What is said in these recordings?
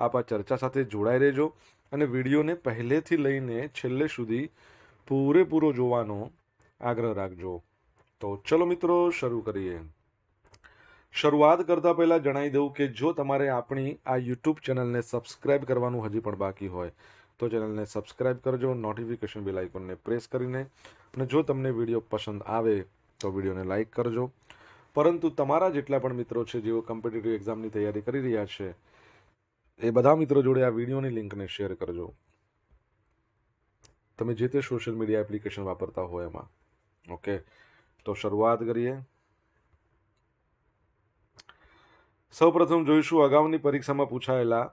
આપ આ ચર્ચા સાથે જોડાઈ રહેજો અને વિડીયોને પહેલેથી લઈને છેલ્લે સુધી પૂરેપૂરો જોવાનો આગ્રહ રાખજો. તો ચલો મિત્રો, શરૂ કરીએ. શરૂઆત કરતાં પહેલાં જણાવી દઉં કે જો તમારે આપણી આ યુટ્યુબ ચેનલને સબસ્ક્રાઇબ કરવાનું હજી પણ બાકી હોય, તો ચેનલને સબસ્ક્રાઇબ કરજો, નોટિફિકેશન બેલ આઇકોનને પ્રેસ કરીને, અને જો તમને વીડિયો પસંદ આવે, તો વિડીયોને લાઇક કરજો. પરંતુ તમારા જેટલા પણ મિત્રો છે જેઓ કોમ્પિટિટિવ એક્ઝામની તૈયારી કરી રહ્યા છે એ બધા મિત્રો જોડે આ વિડીયોની લિંકને શેર કરજો. તમે જે તે સોશિયલ મીડિયા એપ્લિકેશન વાપરતા હોય એમાં. ઓકે? તો શરૂઆત કરીએ. સૌપ્રથમ જોઈશું અગાઉની પરીક્ષામાં પૂછાયેલા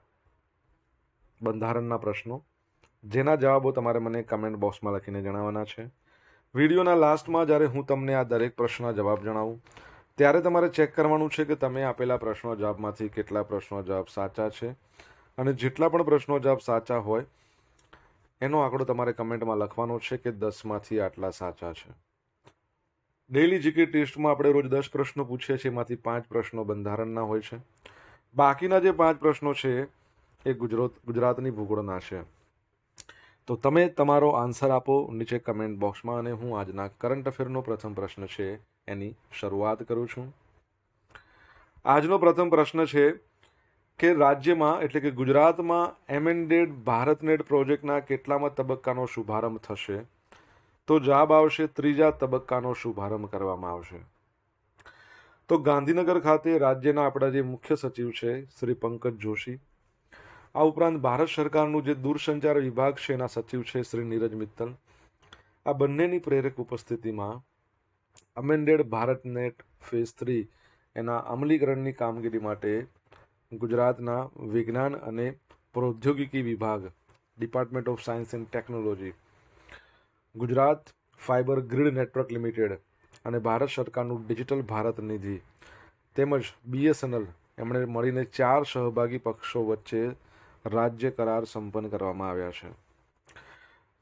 બંધારણના પ્રશ્નો. જેના જવાબો તમારે મને કમેન્ટ બોક્સમાં લખીને જણાવવાના છે. વિડીયોના લાસ્ટમાં જ્યારે હું તમને આ દરેક પ્રશ્નના જવાબ જણાવું ત્યારે તમારે ચેક કરવાનું છે કે તમે આપેલા પ્રશ્નો જવાબમાંથી કેટલા પ્રશ્નો જવાબ સાચા છે અને જેટલા પણ પ્રશ્નો જવાબ સાચા હોય, એનો આંકડો તમારે કમેન્ટમાં લખવાનો છે કે દસમાંથી આટલા સાચા છે. ડેઇલી જીકે ટેસ્ટમાં આપણે રોજ દસ પ્રશ્નો પૂછીએ છીએ, એમાંથી પાંચ પ્રશ્નો બંધારણના હોય છે. બાકીના જે પાંચ પ્રશ્નો છે, એ ગુજરાત, ગુજરાતની ભૂગોળના છે. તો તમે તમારો આન્સર આપો નીચે કમેન્ટ બોક્સમાં અને હું આજના કરંટ અફેરનો પ્રથમ પ્રશ્ન છે એની શરૂઆત કરું છું. આજનો પ્રથમ પ્રશ્ન છે કે રાજ્યમાં એટલે કે ગુજરાતમાં એમેન્ડેડ ભારતનેટ પ્રોજેક્ટના કેટલામાં તબક્કાનો શુભારંભ થશે? તો જવાબ આવશે ત્રીજા તબક્કાનો શુભારંભ કરવામાં આવશે. તો ગાંધીનગર ખાતે રાજ્યના આપણા જે મુખ્ય સચિવ છે શ્રી પંકજ જોશી, આ ઉપરાંત ભારત સરકારનું જે દૂરસંચાર વિભાગ છે એના સચિવ છે શ્રી નીરજ મિત્તલ, આ બંનેની પ્રેરક ઉપસ્થિતિમાં amended Bharat net phase three એના અમલીકરણની કામગીરી માટે ગુજરાતના વિજ્ઞાન અને પ્રૌદ્યોગિકી વિભાગ department of science and technology Gujarat fibre grid network limited અને ભારત સરકારનું ડિજિટલ ભારત નિધિ. તેમજ બીએસએનએલ એમણે મળીને ચાર સહભાગી પક્ષો વચ્ચે રાજ્ય કરાર સંપન્ન કરવામાં આવ્યા છે.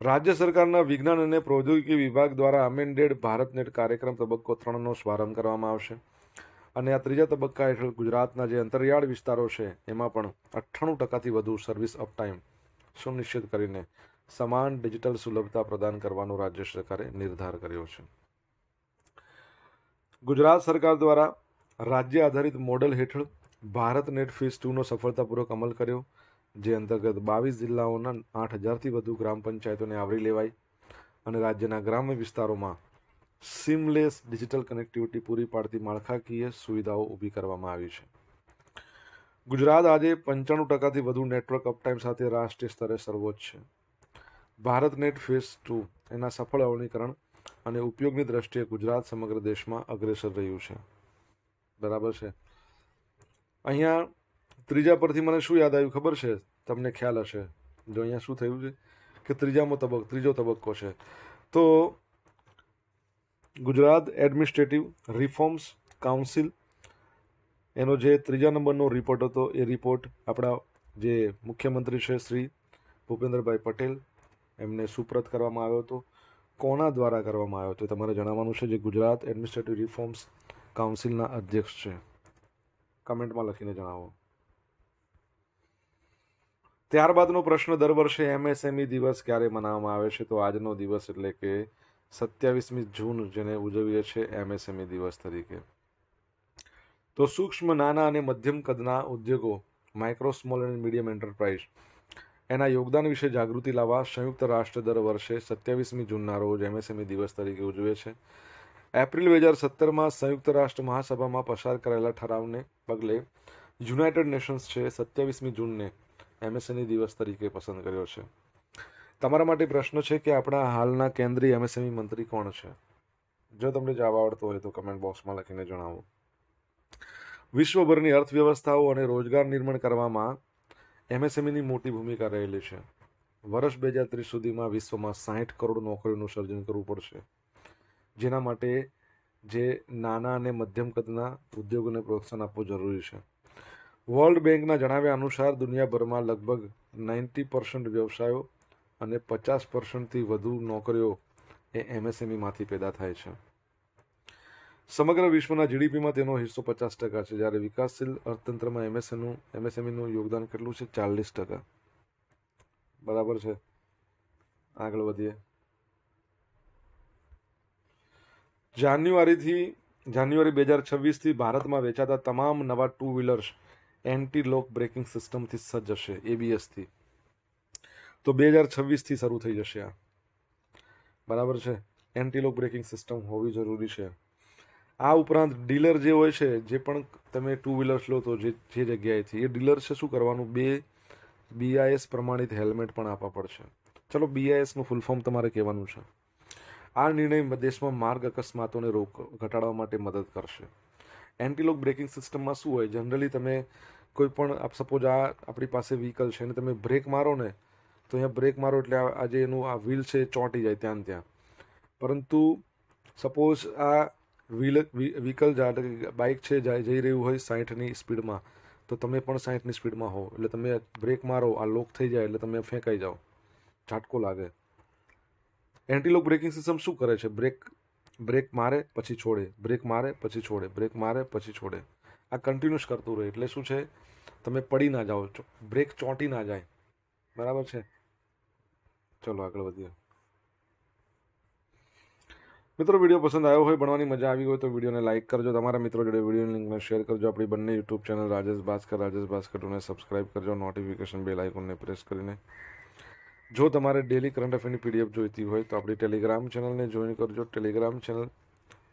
રાજ્ય સરકારના વિજ્ઞાન અને પ્રૌદ્યોગિકી વિભાગ દ્વારા અમેન્ડેડ ભારતનેટ કાર્યક્રમ તબક્કો ત્રણનો શુભારંભ કરવામાં આવશે. અને આ ત્રીજા તબક્કા હેઠળ ગુજરાતના જે અંતરિયાળ વિસ્તારો છે, એમાં પણ અઠ્ઠાણું ટકાથી વધુ સર્વિસ અપટાઈમ સુનિશ્ચિત કરીને સમાન ડિજિટલ સુલભતા પ્રદાન કરવાનો રાજ્ય સરકારે નિર્ધાર કર્યો છે. ગુજરાત સરકાર દ્વારા રાજ્ય આધારિત મોડેલ હેઠળ ભારત નેટ ફેઝ ટુનો સફળતાપૂર્વક અમલ કર્યો. જે અંતર્ગત બાવીસ જિલ્લાઓના આઠ હજારથી વધુ ગ્રામ પંચાયતોને આવરી લેવાઈ અને રાજ્યના ગ્રામ્ય વિસ્તારોમાં સિમલેસ ડિજિટલ કનેક્ટિવિટી પૂરી પાડતી માળખાકીય સુવિધાઓ ઊભી કરવામાં આવી છે. ગુજરાત આજે પંચાણું ટકાથી વધુ નેટવર્ક અપટાઈમ સાથે રાષ્ટ્રીય સ્તરે સર્વોચ્ચ છે. ભારત નેટ ફેઝ ટુ એના સફળ અવનીકરણ અને ઉપયોગની દ્રષ્ટિએ ગુજરાત સમગ્ર દેશમાં અગ્રેસર રહ્યું છે. બરાબર છે? અહીંયા ત્રીજા પરથી મને શું યાદ આવ્યું ખબર છે? તમને ખ્યાલ હશે. જો અહીંયા શું થયું છે કે ત્રીજામો તબક્કો, ત્રીજો તબક્કો છે. તો ગુજરાત એડમિનિસ્ટ્રેટિવ રિફોર્મ્સ કાઉન્સિલ, એનો જે ત્રીજા નંબરનો રિપોર્ટ હતો, એ રિપોર્ટ આપણા જે મુખ્યમંત્રી છે શ્રી ભૂપેન્દ્રભાઈ પટેલ, એમને સુપ્રત કરવામાં આવ્યો હતો. કોના દ્વારા કરવામાં આવ્યો હતો તમારે જણાવવાનું છે, જે ગુજરાત એડમિનિસ્ટ્રેટિવ રિફોર્મ્સ કાઉન્સિલના અધ્યક્ષ છે. કમેન્ટમાં લખીને જણાવો. ત્યારબાદનો પ્રશ્ન દર વર્ષે એમએસએમઈ દિવસ ક્યારે મનાવવામાં આવે છે? તો આજનો દિવસ એટલે કે સત્યાવીસમી જૂન જેને ઉજવીએ છીએ એમએસએમઈ દિવસ તરીકે. તો સૂક્ષ્મ નાના અને મધ્યમ કદના ઉદ્યોગો micro small and medium enterprise એના યોગદાન વિશે જાગૃતિ લાવવા સંયુક્ત રાષ્ટ્ર દર વર્ષે સત્યાવીસમી જૂનના રોજ એમએસએમઈ દિવસ તરીકે ઉજવે છે. એપ્રિલ બે હજાર સત્તરમાં સંયુક્ત રાષ્ટ્ર મહાસભામાં પસાર કરાયેલા ઠરાવને પગલે યુનાઇટેડ નેશન્સ છે સત્યાવીસમી જૂનને એમએસએમઈ દિવસ તરીકે પસંદ કર્યો છે. તમારા માટે પ્રશ્ન છે કે આપણા હાલના કેન્દ્રીય એમએસએમઈ મંત્રી કોણ છે? જો તમને જવાબ આવડતો હોય તો કમેન્ટ બોક્સમાં લખીને જણાવો. વિશ્વભરની અર્થવ્યવસ્થાઓ અને રોજગાર નિર્માણ કરવામાં એમએસએમઈની મોટી ભૂમિકા રહેલી છે. વર્ષ બે હજાર ત્રીસ સુધીમાં વિશ્વમાં સાહીઠ કરોડ નોકરીઓનું સર્જન કરવું પડશે. જેના માટે જે નાના અને મધ્યમ કદના ઉદ્યોગોને પ્રોત્સાહન આપવું જરૂરી છે. વર્લ્ડ બેંકના જણાવ્યા અનુસાર દુનિયાભરમાં લગભગ નાઇન્ટી પર્સન્ટ વ્યવસાયો અને પચાસ પર્સન્ટથી વધુ નોકરીઓ એ એમએસએમઈમાંથી પેદા થાય છે. સમગ્ર વિશ્વના જીડીપીમાં તેનો હિસ્સો પચાસ ટકા છે. જ્યારે વિકાસશીલ અર્થતંત્રમાં એમએસએનું એમએસએમઈનું યોગદાન કેટલું છે? ચાલીસ ટકા. બરાબર છે? આગળ વધીએ. જાન્યુઆરીથી, જાન્યુઆરી બે હજાર છવ્વીસથી ભારતમાં વેચાતા તમામ નવા two wheelers anti lock braking સિસ્ટમથી સજ્જ હશે એબીએસથી તો બે હજાર છવ્વીસથી શરૂ થઈ જશે આ. બરાબર છે? એન્ટી લોક બ્રેકિંગ સિસ્ટમ હોવી જરૂરી છે. આ ઉપરાંત ડીલર જે હોય છે, જે પણ તમે ટુ વ્હીલર્સ લો તો જે જે જગ્યાએથી, એ ડીલર છે શું કરવાનું? બે બીઆઈએસ પ્રમાણિત હેલ્મેટ પણ આપવા પડશે. ચલો બીઆઈએસનું ફૂલ ફોર્મ તમારે કહેવાનું છે. આ નિર્ણય દેશમાં માર્ગ અકસ્માતોને રોક, ઘટાડવા માટે મદદ કરશે. એન્ટીલોક બ્રેકિંગ સિસ્ટમમાં શું હોય? જનરલી તમે કોઈ પણ સપોઝ આ આપણી પાસે વ્હીકલ છે અને તમે બ્રેક મારો ને, તો અહીંયા બ્રેક મારો એટલે આ આ જે એનું આ વ્હીલ છે ચોંટી જાય ત્યાં ત્યાં. પરંતુ સપોઝ આ વ્હીલ વ્હીકલ બાઇક છે જઈ રહ્યું હોય સાઠની સ્પીડમાં તો તમે પણ સાઠની સ્પીડમાં હો. એટલે તમે બ્રેક મારો, આ લોક થઈ જાય એટલે તમે ફેંકાઈ જાઓ. ઝાટકો લાગે. એન્ટીલોક બ્રેકિંગ સિસ્ટમ શું કરે છે? બ્રેક બ્રેક મારે, પછી છોડે. બ્રેક મારે, પછી છોડે. બ્રેક મારે, પછી છોડે. આ કન્ટિન્યુઅસ કરતું રહે. એટલે શું છે? તમે પડી ના જાઓ. બ્રેક ચોંટી ના જાય. બરાબર છે? ચલો, આગળ વધીએ. મિત્રો, વીડિયો પસંદ આવ્યો હોય, ભણવાની મજા આવી હોય, તો વિડીયોને લાઇક કરજો. તમારા મિત્રો જોડે વિડીયોની લિંકને શેર કરજો. આપણી બંને યુટ્યુબ ચેનલ રાજેશ ભાસ્કર રાજેશ ભાસ્કર ટુને સબસ્ક્રાઇબ કરજો. નોટિફિકેશન બેલ આઇકોનને પ્રેસ કરીને. જો તમારે ડેલી કરંટ અફેરની પીડીએફ જોઈતી હોય, તો આપણી ટેલિગ્રામ ચેનલને જોઈન કરજો. ટેલિગ્રામ ચેનલ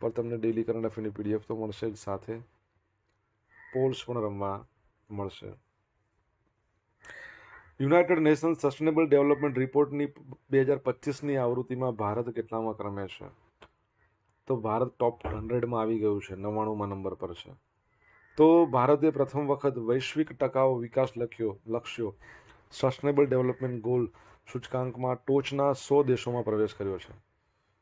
પર તમને ડેલી કરંટ અફેરની પીડીએફ તો મળશે જ સાથે. પોલ્સ પણ રમવા મળશે. યુનાઇટેડ નેશન્સ સસ્ટેનેબલ ડેવલપમેન્ટ રિપોર્ટની બે હજાર પચીસની આવૃત્તિમાં ભારત કેટલામાં ક્રમે છે? તો ભારત ટોપ હંડ્રેડમાં આવી ગયું છે, નવ્વાણુંમાં નંબર પર છે. તો ભારતે પ્રથમ વખત વૈશ્વિક ટકાઉ વિકાસ લખ્યો, લક્ષ્યો. સસ્ટેનેબલ ડેવલપમેન્ટ ગોલ સૂચકાંકમાં ટોચના સો દેશોમાં પ્રવેશ કર્યો છે.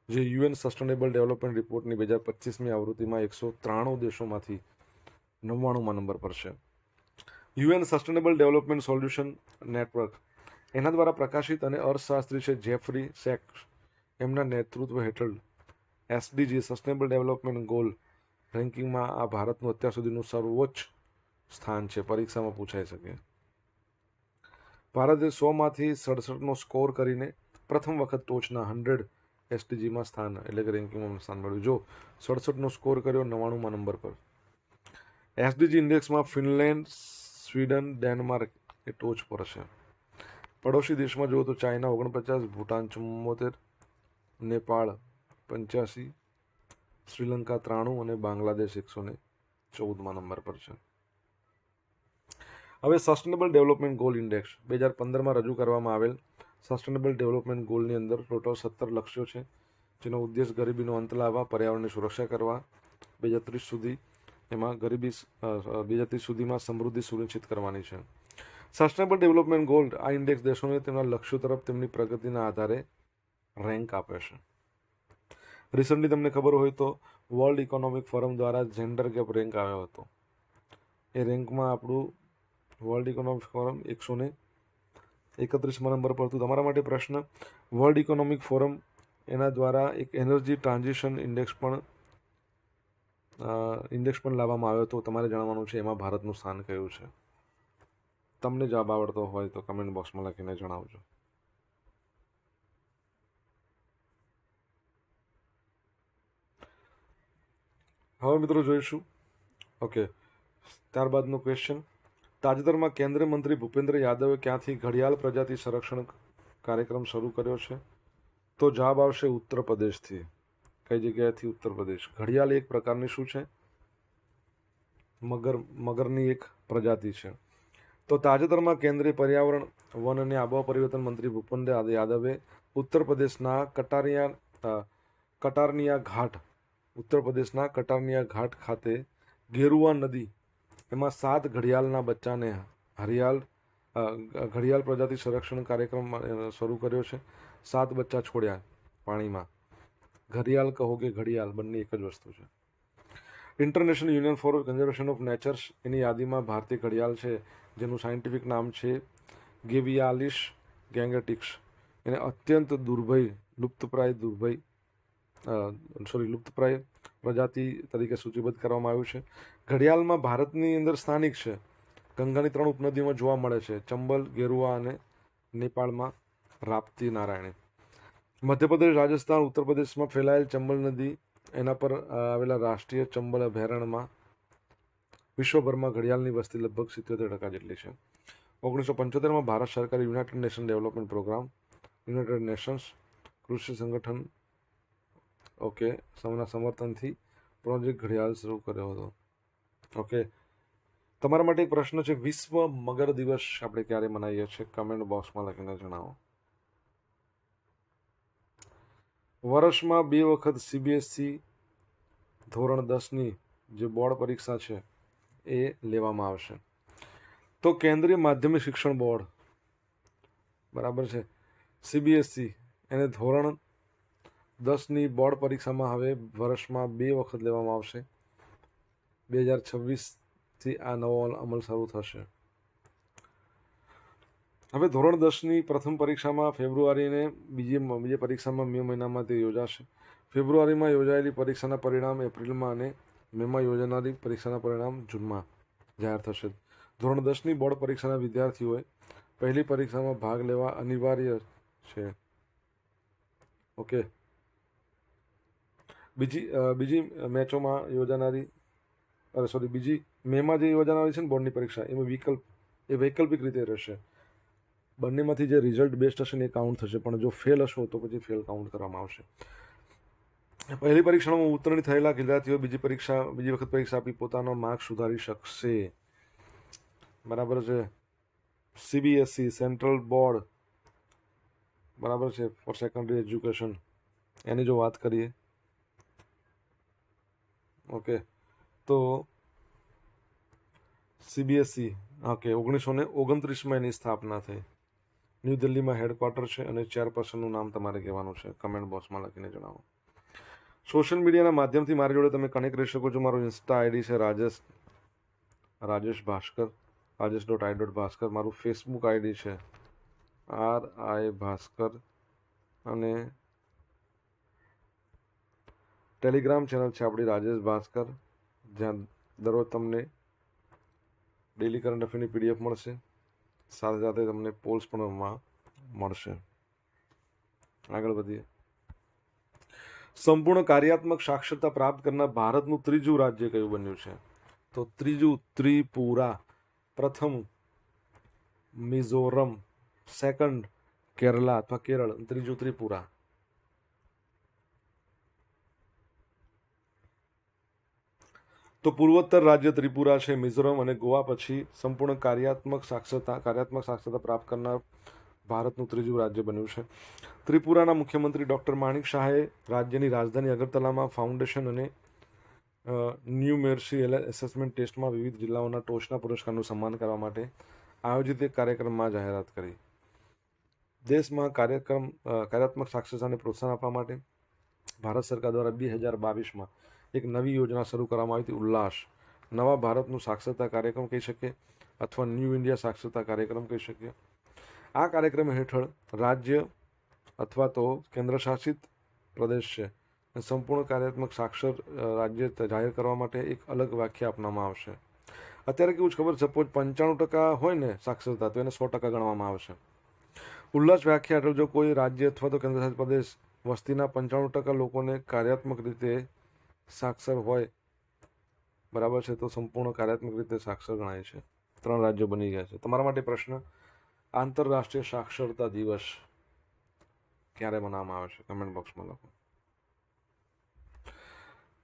જે યુએન સસ્ટેનેબલ ડેવલપમેન્ટ રિપોર્ટની બે હજાર પચીસમી આવૃત્તિમાં એકસો ત્રાણું દેશોમાંથી નવ્વાણુંમાં નંબર પર છે. UN sustainable development solution network એના દ્વારા પ્રકાશિત અને અર્થશાસ્ત્રી છે જેફરી સેક્સ એમના નેતૃત્વ હેઠળ એસડીજી સસ્ટેનેબલ ડેવલપમેન્ટ ગોલ રેન્કિંગમાં આ ભારતનું અત્યાર સુધીનું સર્વોચ્ચ સ્થાન છે. પરીક્ષામાં પૂછાઈ શકે. ભારતે સોમાંથી સડસઠનો સ્કોર કરીને પ્રથમ વખત ટોચના હંડ્રેડ એસટીજીમાં સ્થાન એટલે કે રેન્કિંગમાં સ્થાન મળ્યું જો સડસઠનો સ્કોર કર્યો નવ્વાણુંમાં નંબર પર. એસડીજી ઇન્ડેક્સમાં ફિનલેન્ડ સ્વીડન ડેનમાર્ક એ ટોચ પર છે. પડોશી દેશમાં જુઓ તો ચાઇના ઓગણપચાસ, ભૂટાન ચુમ્મોતેર, નેપાળ પંચ્યાસી, શ્રીલંકા ત્રાણું અને બાંગ્લાદેશ એકસો ને ચૌદમાં નંબર પર છે. હવે સસ્ટેનેબલ ડેવલપમેન્ટ ગોલ ઇન્ડેક્સ બે હજાર પંદરમાં રજૂ કરવામાં આવેલ સસ્ટેનેબલ ડેવલપમેન્ટ ગોલની અંદર ટોટલ સત્તર લક્ષ્યો છે, જેનો ઉદ્દેશ ગરીબીનો અંત લાવવા, પર્યાવરણની સુરક્ષા કરવા. બે હજાર ત્રીસ સુધી એમાં ગરીબી બે હજાર સુધીમાં સમૃદ્ધિ સુનિશ્ચિત કરવાની છે. સસ્ટેનેબલ ડેવલપમેન્ટ ગોલ્ડ આ ઇન્ડેક્સ દેશોને તેમના લક્ષ્યો તરફ તેમની પ્રગતિના આધારે રેન્ક આપે છે. રિસન્ટલી તમને ખબર હોય તો વર્લ્ડ ઇકોનોમિક ફોરમ દ્વારા જેન્ડર ગેપ રેન્ક આવ્યો હતો. એ રેન્કમાં આપણું વર્લ્ડ ઇકોનોમિક ફોરમ એકસો ને એકત્રીસમાં નંબર પર હતું. તમારા માટે પ્રશ્ન વર્લ્ડ ઇકોનોમિક ફોરમ એના દ્વારા એક એનર્જી ટ્રાન્ઝિશન ઇન્ડેક્સ પણ ઇન્ડેક્સ પણ લાવવામાં આવ્યો તો તમારે જાણવાનું છે, એમાં ભારતનું સ્થાન કયું છે? તમને જવાબ આવડતો હોય તો કમેન્ટ બોક્સમાં લખીને જણાવજો. હવે મિત્રો જોઈશું. ઓકે ત્યારબાદનો ક્વેશ્ચન તાજેતરમાં કેન્દ્રીય મંત્રી ભૂપેન્દ્ર યાદવે ક્યાંથી ઘડિયાળ પ્રજાતિ સંરક્ષણ કાર્યક્રમ શરૂ કર્યો છે? તો જવાબ આવશે ઉત્તર પ્રદેશથી. કઈ જગ્યાએથી ઉત્તર પ્રદેશ? ઘડિયાળ એક પ્રકારની શું છે? મગર, મગરની એક પ્રજાતિ છે. તો તાજેતરમાં કેન્દ્રીય પર્યાવરણ, વન અને આબોહવા પરિવર્તન મંત્રી ભૂપેન્દ્ર યાદવે ઉત્તર પ્રદેશના કટારિયા કટારનિયા ઘાટ, ઉત્તર પ્રદેશના કટારનિયા ઘાટ ખાતે ગેરુઆ નદી, એમાં સાત ઘડિયાળના બચ્ચાને હરિયાળ ઘડિયાળ પ્રજાતિ સંરક્ષણ કાર્યક્રમ શરૂ કર્યો છે. સાત બચ્ચા છોડ્યા પાણીમાં. ઘડિયાળ કહો કે ઘડિયાળ, બંને એક જ વસ્તુ છે. International union for conservation of natures એની યાદીમાં ભારતીય ઘડિયાળ છે, જેનું સાયન્ટિફિક નામ છે ગેવિયાલિશ ગેંગેટિક્સ. એને અત્યંત દુર્ભય, લુપ્તપ્રાય દુર્ભય સોરી લુપ્તપ્રાય પ્રજાતિ તરીકે સૂચિબદ્ધ કરવામાં આવ્યું છે. ઘડિયાળમાં ભારતની અંદર સ્થાનિક છે. ગંગાની ત્રણ ઉપનદીમાં જોવા મળે છે. ચંબલ, ગેરુઆ અને નેપાળમાં રાપ્તી નારાયણી. મધ્યપ્રદેશ, રાજસ્થાન ઉત્તર પ્રદેશમાં ફેલાયેલ ચંબલ નદી, એના પર આવેલા રાષ્ટ્રીય ચંબલ અભયારણ્યમાં વિશ્વભરમાં ઘડિયાળની વસ્તી લગભગ સિત્યોતેર ટકા જેટલી છે. ઓગણીસો પંચોતેરમાં ભારત સરકારે united nation development programme, united nations કૃષિ સંગઠન, ઓકે સૌના સમર્થનથી પ્રોજેક્ટ ઘડિયાળ શરૂ કર્યો હતો. ઓકે, તમારા માટે એક પ્રશ્ન છે, વિશ્વ મગર દિવસ આપણે ક્યારે મનાવીએ છીએ? કમેન્ટ બોક્સમાં લખીને જણાવો. વર્ષમાં બે વખત સીબીએસસી ધોરણ દસની જે બોર્ડ પરીક્ષા છે એ લેવામાં આવશે. તો કેન્દ્રીય માધ્યમિક શિક્ષણ બોર્ડ, બરાબર છે? સીબીએસસી એને ધોરણ દસની બોર્ડ પરીક્ષામાં હવે વર્ષમાં બે વખત લેવામાં આવશે. બે હજાર છવ્વીસથી આ નવો અમલ શરૂ થશે. હવે ધોરણ દસની પ્રથમ પરીક્ષામાં ફેબ્રુઆરીને બીજી બીજી પરીક્ષામાં મે મહિનામાં તે યોજાશે. ફેબ્રુઆરીમાં યોજાયેલી પરીક્ષાના પરિણામ એપ્રિલમાં અને મેમાં યોજાનારી પરીક્ષાના પરિણામ જૂનમાં જાહેર થશે. ધોરણ દસની બોર્ડ પરીક્ષાના વિદ્યાર્થીઓએ પહેલી પરીક્ષામાં ભાગ લેવા અનિવાર્ય છે. ઓકે. બીજી બીજી મેચોમાં યોજાનારી, અરે, સોરી, બીજી મેમાં જે યોજાનારી છે ને બોર્ડની પરીક્ષા, એમાં વિકલ્પ, એ વૈકલ્પિક રીતે રહેશે. બંનેમાંથી જે રિઝલ્ટ બેસ્ટ હશે ને એ કાઉન્ટ થશે. પણ જો ફેલ હશો તો પછી ફેલ કાઉન્ટ કરવામાં આવશે. પહેલી પરીક્ષામાં ઉત્તીર્ણ થયેલા વિદ્યાર્થીઓ બીજી પરીક્ષા, બીજી વખત પરીક્ષા આપી પોતાનો માર્ક સુધારી શકશે. બરાબર છે. સીબીએસઈ સેન્ટ્રલ બોર્ડ બરાબર છે. ફોર સેકન્ડરી એજ્યુકેશન એની જો વાત કરીએ. ઓકે. તો સીબીએસઈ ઓકે, ઓગણીસો ને ઓગણત્રીસમાં એની સ્થાપના થઈ. ન્યૂ દિલ્હીમાં હેડક્વાર્ટર છે અને ચેરપર્સનનું નામ તમારે કહેવાનું છે. કમેન્ટ બોક્સમાં લખીને જણાવો. સોશિયલ મીડિયાના માધ્યમથી મારી જોડે તમે કનેક્ટ રહી શકો છો. મારું ઇન્સ્ટા આઈડી છે Rajesh Rajesh Bhaskar, Rajesh dot I dot Bhaskar. મારું ફેસબુક આઈડી છે આર આઈ ભાસ્કર અને ટેલિગ્રામ ચેનલ છે આપણી રાજેશ ભાસ્કર. જ્યાં દરરોજ તમને ડેલી કરંટ અફેરની પીડીએફ મળશે. સાથે સાથે તમને પોલ્સ પણ એમાં મળશે. આગળ વધીએ. સંપૂર્ણ કાર્યાત્મક સાક્ષરતા પ્રાપ્ત કરનાર ભારતનું ત્રીજું રાજ્ય કયું બન્યું છે? તો ત્રીજું ત્રિપુરા, પ્રથમ મિઝોરમ સેકન્ડ કેરલા અથવા કેરળ ત્રીજું ત્રિપુરા. તો પૂર્વોત્તર રાજ્ય ત્રિપુરા છે, મિઝોરમ અને ગોવા પછી સંપૂર્ણ કાર્યાત્મક સાક્ષરતા કાર્યાત્મક સાક્ષરતા પ્રાપ્ત કરનાર ભારતનું ત્રીજું રાજ્ય બન્યું છે. ત્રિપુરાના મુખ્યમંત્રી ડૉક્ટર માણિક શાહે રાજ્યની રાજધાની અગરતલામાં ફાઉન્ડેશન અને ન્યૂ મેર્સી એસેસમેન્ટ ટેસ્ટમાં વિવિધ જિલ્લાઓના ટોચના પુરસ્કારનું સન્માન કરવા માટે આયોજિત એક કાર્યક્રમમાં જાહેરાત કરી. દેશમાં કાર્યક્રમ કાર્યાત્મક સાક્ષરતાને પ્રોત્સાહન આપવા માટે ભારત સરકાર દ્વારા બે હજાર બાવીસમાં એક નવી યોજના શરૂ કરવામાં આવી હતી, ઉલ્લાસ. નવા ભારતનું સાક્ષરતા કાર્યક્રમ કહી શકીએ અથવા ન્યૂ ઇન્ડિયા સાક્ષરતા કાર્યક્રમ કહી શકીએ આ કાર્યક્રમ હેઠળ રાજ્ય અથવા તો કેન્દ્રશાસિત પ્રદેશ છે સંપૂર્ણ કાર્યાત્મક સાક્ષર રાજ્ય જાહેર કરવા માટે એક અલગ વ્યાખ્યા આપવામાં આવશે. અત્યારે કેવું છે ખબર? સપોઝ પંચાણું ટકા હોય ને સાક્ષરતા, તો એને સો ટકા ગણવામાં આવશે. ઉલ્લાસ વ્યાખ્યા હેઠળ જો કોઈ રાજ્ય અથવા તો કેન્દ્રશાસિત પ્રદેશ વસ્તીના પંચાણું ટકા લોકોને કાર્યાત્મક રીતે સાક્ષર હોય, બરાબર છે, તો સંપૂર્ણ કાર્યાત્મક રીતે સાક્ષર ગણાય છે. ત્રણ રાજ્યો બની ગયા છે. તમારા માટે પ્રશ્ન, આંતરરાષ્ટ્રીય સાક્ષરતા દિવસ ક્યારે મનાવવામાં આવે છે? કમેન્ટ બોક્સમાં લખો.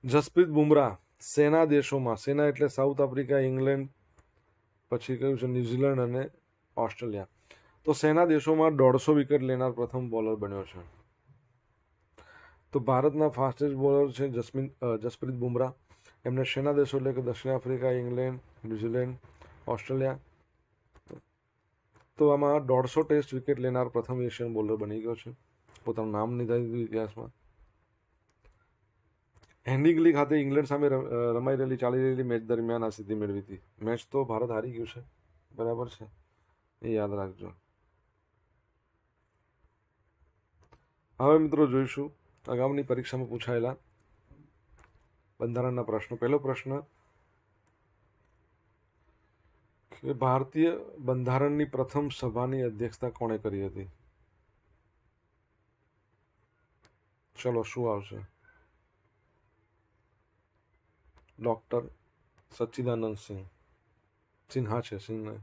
જસપ્રીત બુમરાહ, સેના દેશોમાં, સેના એટલે સાઉથ આફ્રિકા, ઇંગ્લેન્ડ, પછી કયું છે? ન્યૂઝીલેન્ડ અને ઓસ્ટ્રેલિયા. તો સેના દેશોમાં દોઢસો વિકેટ લેનાર પ્રથમ બોલર બન્યો છે. તો ભારતના ફાસ્ટેસ્ટ બોલર છે જસમીન જસપ્રીત બુમરાહ. એમને શેના દેશો એટલે કે દક્ષિણ આફ્રિકા, ઇંગ્લેન્ડ, ન્યૂઝીલેન્ડ, ઓસ્ટ્રેલિયા. તો આમાં દોઢસો ટેસ્ટ વિકેટ લેનાર પ્રથમ એશિયન બોલર બની ગયો છે. પોતાનું નામ નિર્ધારિત દીધું ઇતિહાસમાં. હેન્ડિંગલી ખાતે ઇંગ્લેન્ડ સામે રમાઈ રહેલી, ચાલી રહેલી મેચ દરમિયાન આ સિદ્ધિ મેળવી હતી. મેચ તો ભારત હારી ગયું છે. બરાબર છે. એ યાદ રાખજો. હવે મિત્રો જોઈશું. અગાઉની પરીક્ષામાં પૂછાયેલા બંધારણના પ્રશ્નો. પહેલો પ્રશ્ન કે ભારતીય બંધારણની પ્રથમ સભાની અધ્યક્ષતા કોણે કરી હતી? ચલો, શું આવશે? ડોક્ટર સચ્ચિદાનંદ સિંહ. સિન્હા છે સિંહ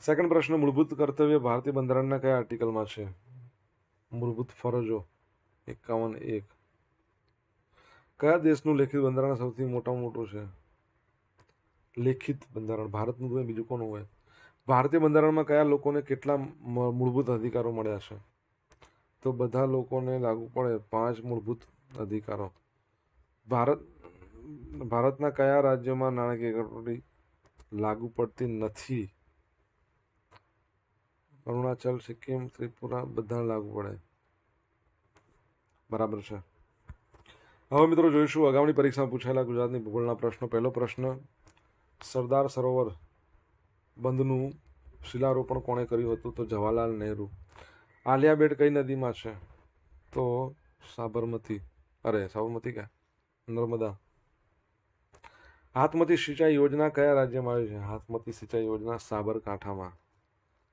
સેકન્ડ પ્રશ્ન, મૂળભૂત કર્તવ્ય ભારતીય બંધારણના કયા આર્ટિકલમાં છે? મૂળભૂત ફરજો. એકાવન એક. કયા દેશનું લેખિત બંધારણ સૌથી મોટામાં મોટું છે? લેખિત બંધારણ. ભારતનું હોય, બીજું કોનું હોય? ભારતીય બંધારણમાં કયા લોકોને કેટલા મૂળભૂત અધિકારો મળ્યા છે? તો બધા લોકોને લાગુ પડે પાંચ મૂળભૂત અધિકારો. ભારત, ભારતના કયા રાજ્યોમાં નાણાકીય કટોકટી લાગુ પડતી નથી? અરુણાચલ, સિક્કિમ, ત્રિપુરા બધાને લાગુ પડે. બરાબર છે. હવે મિત્રો જોઈશું, આગામી પરીક્ષામાં પૂછાયેલા ગુજરાતની ભૂગોળના પ્રશ્નો. પહેલો પ્રશ્ન, સરદાર સરોવર બંધનું શિલારોપણ કોણે કર્યું હતું? તો જવાહરલાલ નહેરુ. આલિયા બેટ કઈ નદીમાં છે? તો સાબરમતી. અરે, સાબરમતી ક્યાં? નર્મદા. હાથમતી સિંચાઈ યોજના કયા રાજ્યમાં આવી છે? હાથમતી સિંચાઈ યોજના સાબરકાંઠામાં.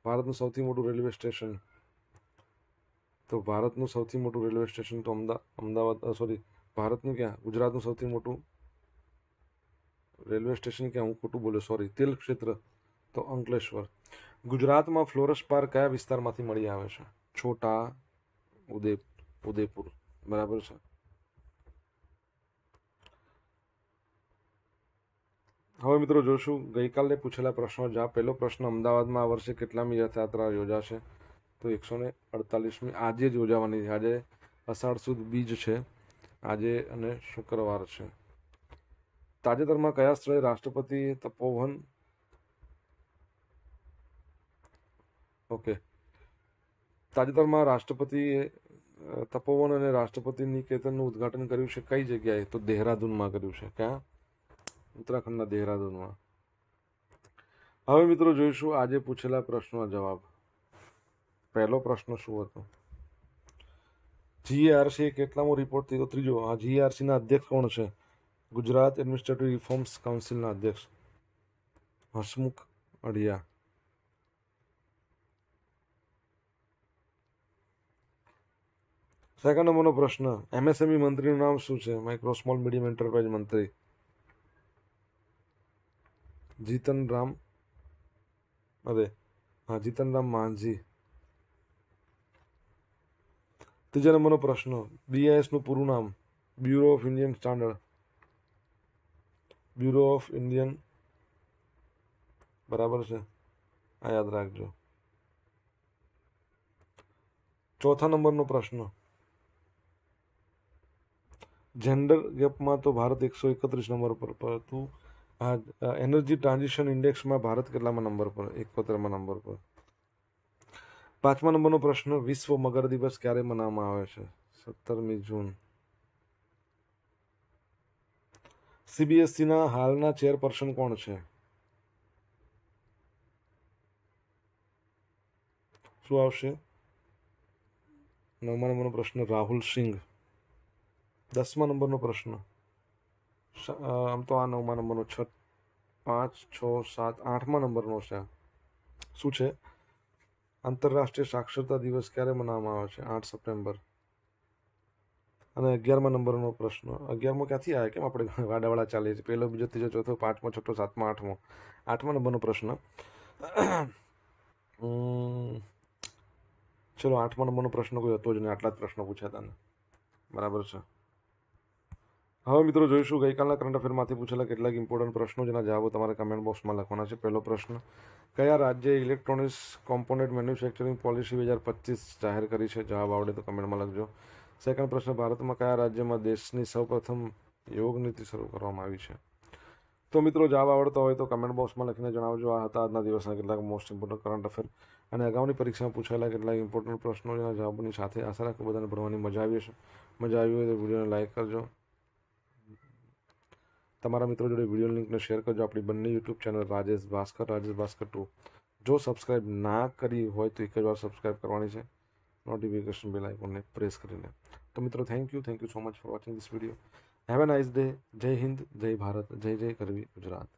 ભારતનું સૌથી મોટું રેલવે સ્ટેશન તો ભારતનું સૌથી મોટું રેલવે સ્ટેશન તો અમદા, અમદાવાદ સોરી ભારતનું ક્યાં? ગુજરાતનું સૌથી મોટું રેલવે સ્ટેશન ક્યાં? હું ખોટું બોલ્યો સોરી તેલ ક્ષેત્ર તો અંકલેશ્વર. ગુજરાતમાં ફ્લોરસ પાર્ક કયા વિસ્તારમાંથી મળી આવે છે? છોટા, ઉદય, ઉદયપુર, બરાબર છે? હવે મિત્રો જોશું, ગઈકાલે પૂછેલા પ્રશ્નો, જ્યાં પહેલો પ્રશ્ન, અમદાવાદમાં આ વર્ષે કેટલામી રથયાત્રા યોજાશે? તો એકસો ને અડતાલીસમી આજે જ યોજાવાની છે. આજે અષાઢ સુદ બીજ છે. આજે અને શુક્રવાર છે. તાજેતરમાં કયા સ્થળે રાષ્ટ્રપતિ તપોવન? ઓકે. તાજેતરમાં રાષ્ટ્રપતિએ તપોવન અને રાષ્ટ્રપતિ નિકેતનનું ઉદ્ઘાટન કર્યું છે. કઈ જગ્યાએ? તો દેહરાદૂનમાં કર્યું છે. ક્યાં? ઉત્તરાખંડના દેહરાદૂનમાં. હવે મિત્રો જોઈશું આજે પૂછેલા પ્રશ્નનો જવાબ. પહેલો પ્રશ્ન શું હતો? જીઆરસી કેટલામો રિપોર્ટ થયો ત્રીજો. આ જીઆરસીના અધ્યક્ષ કોણ છે? ગુજરાત એડમિનિસ્ટ્રેટિવ રિફોર્મ્સ કાઉન્સિલના અધ્યક્ષ. હસમુખ અઢિયા. સેકન્ડ નંબરનો પ્રશ્ન. એમએસએમઈ મંત્રીનું નામ શું છે? માઇક્રો સ્મોલ મીડિયમ એન્ટરપ્રાઇઝ મંત્રી. જીતન રામ અરે, હા જીતન રામ માંઝી. ત્રીજા નંબરનો પ્રશ્ન બીઆઈએસનું પૂરું નામ bureau of Indian standard bureau of Indian બરાબર છે? આ યાદ રાખજો. ચોથા નંબરનો પ્રશ્ન. જેન્ડર ગેપમાં તો ભારત એકસો એકત્રીસ નંબર પર પરંતુ આ એનર્જી ટ્રાન્ઝિશન ઇન્ડેક્સમાં ભારત કેટલામાં નંબર પર? એકોતેરમાં નંબર પર. પાંચમા નંબરનો પ્રશ્ન, વિશ્વ મગર દિવસ ક્યારે મનાવવામાં આવે છે? સત્તરમી જૂન. સીબીએસઈના હાલના ચેરપર્સન કોણ છે? શું આવશે? નવમા નંબરનો પ્રશ્ન, રાહુલ સિંઘ. દસમા નંબરનો પ્રશ્ન. આમ તો આ નવમા નંબરનો છ, પાંચ, છ, સાત, આઠમા નંબરનો છે. શું છે? આંતરરાષ્ટ્રીય સાક્ષરતા દિવસ ક્યારે મનાવવામાં આવે છે? આઠ સપ્ટેમ્બર. અને અગિયારમા નંબરનો પ્રશ્ન. અગિયારમો ક્યાંથી આવે? કેમ આપણે વાડાવાળા ચાલીએ છીએ? પહેલો, બીજો, ત્રીજો, ચોથો, પાંચમો, છઠ્ઠો, સાતમો, આઠમો. આઠમા નંબરનો પ્રશ્ન. ચલો, આઠમા નંબરનો પ્રશ્ન કોઈ હતો જ નહીં. આટલા જ પ્રશ્નો પૂછ્યા હતા બરાબર છે? હવે મિત્રો જોઈશું, ગઈકાલના કરંટ અફેરમાંથી પૂછેલા કેટલાક ઇમ્પોર્ટન્ટ પ્રશ્નો જેના જવાબો તમારે કમેન્ટ બોક્સમાં લખવાના છે. પહેલો પ્રશ્ન, કયા રાજ્યે ઇલેક્ટ્રોનિક્સ કોમ્પોનેન્ટ મેન્યુફેક્ચરિંગ પોલિસી બે હજાર પચીસ જાહેર કરી છે? જવાબ આવડે તો કમેન્ટમાં લખજો. સેકન્ડ પ્રશ્ન, ભારતમાં કયા રાજ્યમાં દેશની સૌપ્રથમ યોગ નીતિ શરૂ કરવામાં આવી છે? તો મિત્રો જવાબ આવડતો હોય તો કમેન્ટ બોક્સમાં લખીને જણાવજો. આ હતા આજના દિવસના કેટલાક મોસ્ટ ઇમ્પોર્ટન્ટ કરંટ અફેર અને અગાઉની પરીક્ષામાં પૂછાયેલા કેટલાક ઇમ્પોર્ટન્ટ પ્રશ્નો જેના જવાબોની સાથે આશા રાખું બધાને ભણવાની મજા આવી હશે. મજા આવી હોય તો વિડીયોને લાઇક કરજો. તમારા મિત્રો જોડે વીડિયો લિંકને શેર કરજો. આપણી બંને YouTube channel Rajesh Bhaskar Rajesh Bhaskar two. જો સબસ્ક્રાઇબ ના કરી હોય તો એક જ વાર સબસ્ક્રાઇબ કરવાની છે. નોટિફિકેશન બેલ આઇકોનને પ્રેસ કરીને. તો મિત્રો thank you thank you so much for watching this video have a nice day જય હિન્દ જય ભારત જય જય કરવી ગુજરાત